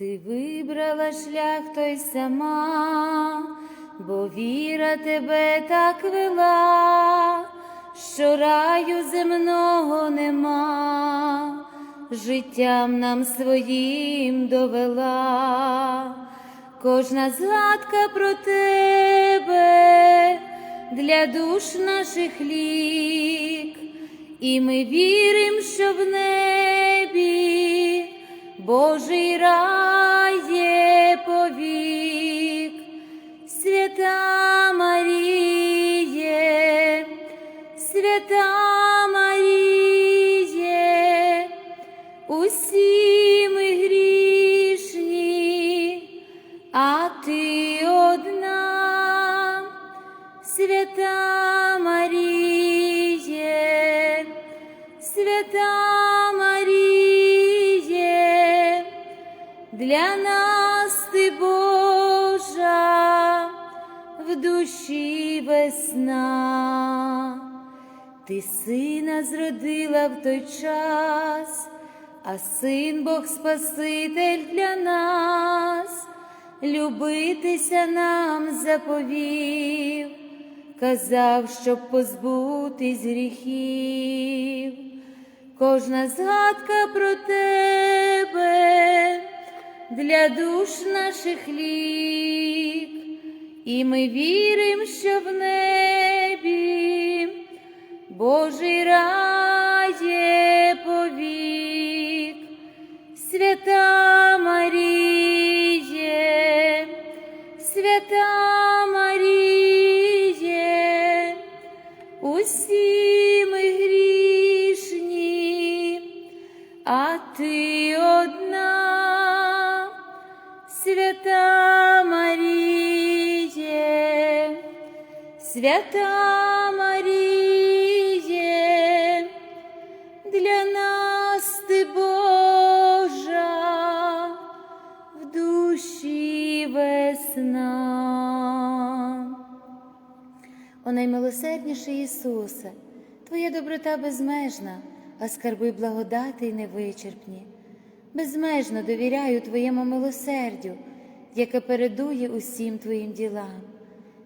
Ти вибрала шлях той сама, бо віра тебе так вела, що раю земного нема, життям нам своїм довела, кожна згадка про тебе для душ наших лік, і ми віримо, що в небі Божий рай є повік, свята душі весна, ти сина зродила в той час, а син Бог Спаситель для нас, любитися нам заповів, казав, щоб позбутись гріхів. Кожна згадка про тебе для душ наших лік, і ми віримо, що в небі Божий рай повік, свята Маріє, свята Маріє, усі ми грішні, а ти свята Маріє, для нас ти Божа, в душі весна. О наймилосердніший Ісусе, Твоя доброта безмежна, а скарби благодати й невичерпні. Безмежно довіряю Твоєму милосердю, яке передує усім Твоїм ділам.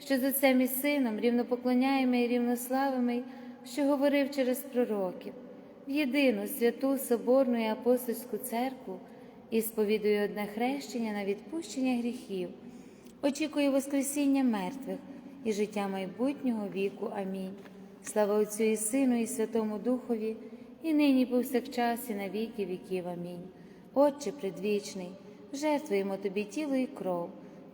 що з Отцем і Сином рівно поклоняємо і рівнославимо, що говорив через пророків, в єдину святу Соборну і апостольську церкву і сповідую одне хрещення на відпущення гріхів, очікую Воскресіння мертвих і життя майбутнього віку. Амінь. Слава Отцю і Сину, і Святому Духові, і нині, і повсякчас, і на віки віків. Амінь. Отче предвічний, жертвуємо Тобі тіло і кров,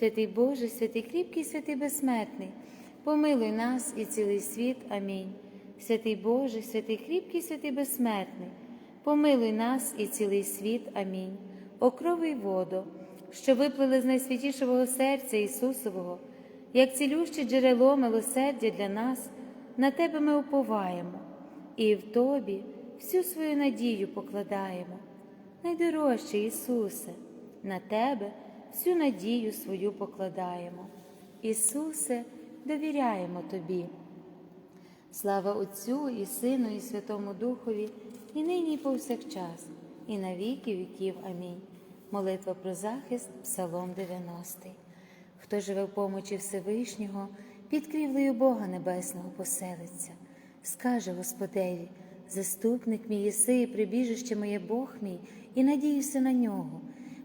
Святий Боже, святий кріпкий, святий безсмертний, помилуй нас і цілий світ. Амінь. Святий Боже, святий кріпкий, святий безсмертний, помилуй нас і цілий світ. Амінь. О крови що виплили з найсвятішого серця Ісусового, як цілюще джерело милосердя для нас, на Тебе ми уповаємо, і в Тобі всю свою надію покладаємо. Найдорожчий Ісусе, на Тебе всю надію свою покладаємо. Ісусе, довіряємо Тобі. Слава Отцю і Сину, і Святому Духові, і нині, і повсякчас, і на віки віків. Амінь. Молитва про захист, Псалом 90. Хто живе в помочі Всевишнього, під крівлею Бога Небесного поселиться, скаже Господеві, заступник мій єси, прибіжище моє Бог мій, і надіюся на нього,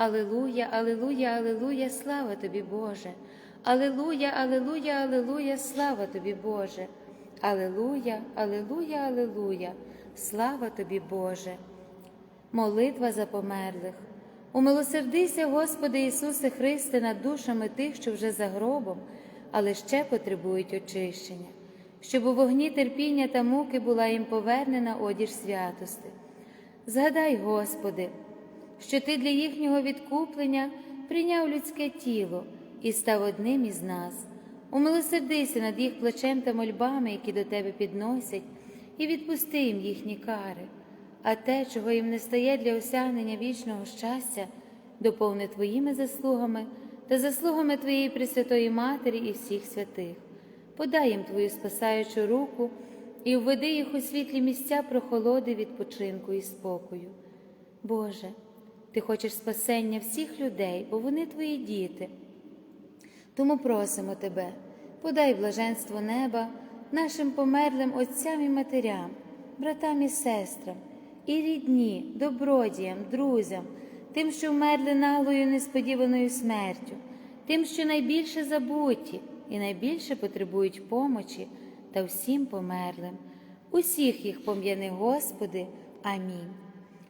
Алилуя, Алилуя, Алилуя, слава тобі, Боже. Алилуя, Алилуя, Алилуя, слава тобі, Боже. Алилуя, Алилуя, Алилуя, слава тобі, Боже. Молитва за померлих. Умилосердися, Господи Ісусе Христе, над душами тих, що вже за гробом, але ще потребують очищення, щоб у вогні терпіння та муки була їм повернена одіж святости. Згадай, Господи, що Ти для їхнього відкуплення прийняв людське тіло і став одним із нас. Умилосердися над їх плачем та мольбами, які до тебе підносять, і відпусти їм їхні кари, а те, чого їм не стає для осягнення вічного щастя, доповни Твоїми заслугами та заслугами Твоєї Пресвятої Матері і всіх святих. Подай їм Твою спасаючу руку і введи їх у світлі місця прохолоди, відпочинку і спокою. Боже, Ти хочеш спасення всіх людей, бо вони Твої діти. Тому просимо Тебе, подай блаженство неба нашим померлим отцям і матерям, братам і сестрам, і рідні, добродіям, друзям, тим, що вмерли наглою несподіваною смертю, тим, що найбільше забуті, і найбільше потребують помочі та всім померлим. Усіх їх пом'яни, Господи. Амінь.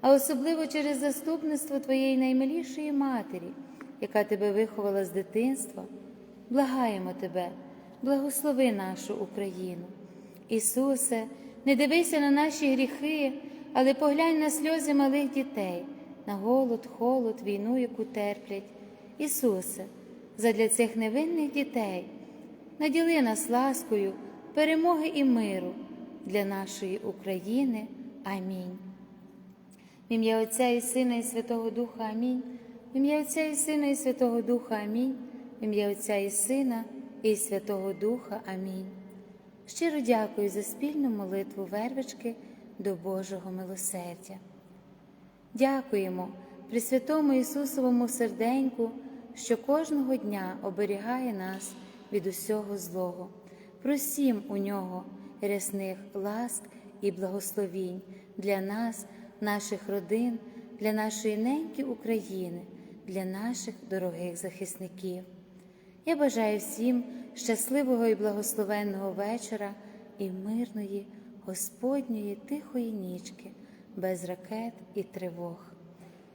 а особливо через заступництво Твоєї наймилішої Матері, яка Тебе виховала з дитинства. Благаємо Тебе, благослови нашу Україну. Ісусе, не дивися на наші гріхи, але поглянь на сльози малих дітей, на голод, холод, війну, яку терплять. Ісусе, задля цих невинних дітей, наділи нас ласкою, перемоги і миру для нашої України. Амінь. В ім'я Отця і Сина, і Святого Духа Амінь. В ім'я Отця і Сина, і Святого Духа Амінь. В ім'я Отця і Сина, і Святого Духа Амінь. Щиро дякую за спільну молитву вервички до Божого милосердя. Дякуємо Пресвятому Ісусовому серденьку, що кожного дня оберігає нас від усього злого. Просім у нього рясних ласк і благословінь для нас, наших родин, для нашої неньки України, для наших дорогих захисників. Я бажаю всім щасливого і благословенного вечора і мирної, Господньої тихої нічки, без ракет і тривог.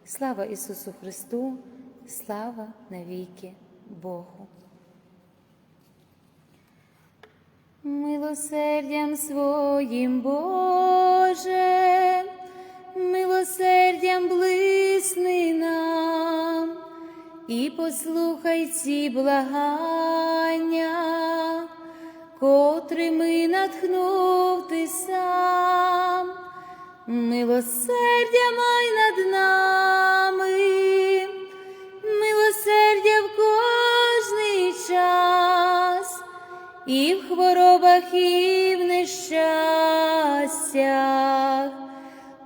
Слава Ісусу Христу, слава навіки Богу. Милосердям своїм Боже, милосердям блисни нам і послухай ці благання, котрими натхнув ти сам, милосердя май над нами, милосердя в кожний час, і в хворобах, і в нещастях,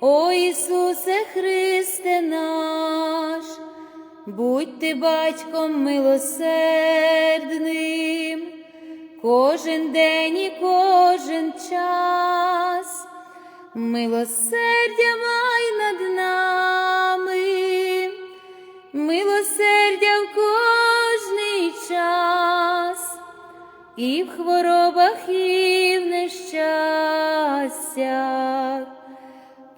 о Ісусе Христе наш, будь ти батьком милосердним, кожен день і кожен час, милосердя май над нами, милосердя в кожний час, і в хворобах, і в нещастях.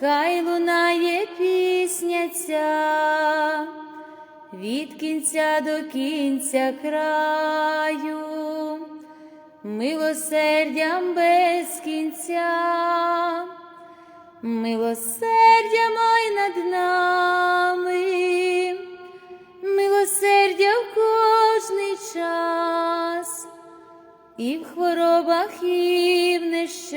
хай лунає пісня ця. Від кінця до кінця краю, милосердям без кінця, милосердя май над нами, милосердя в кожний час, і і в хворобах, і в нещастях.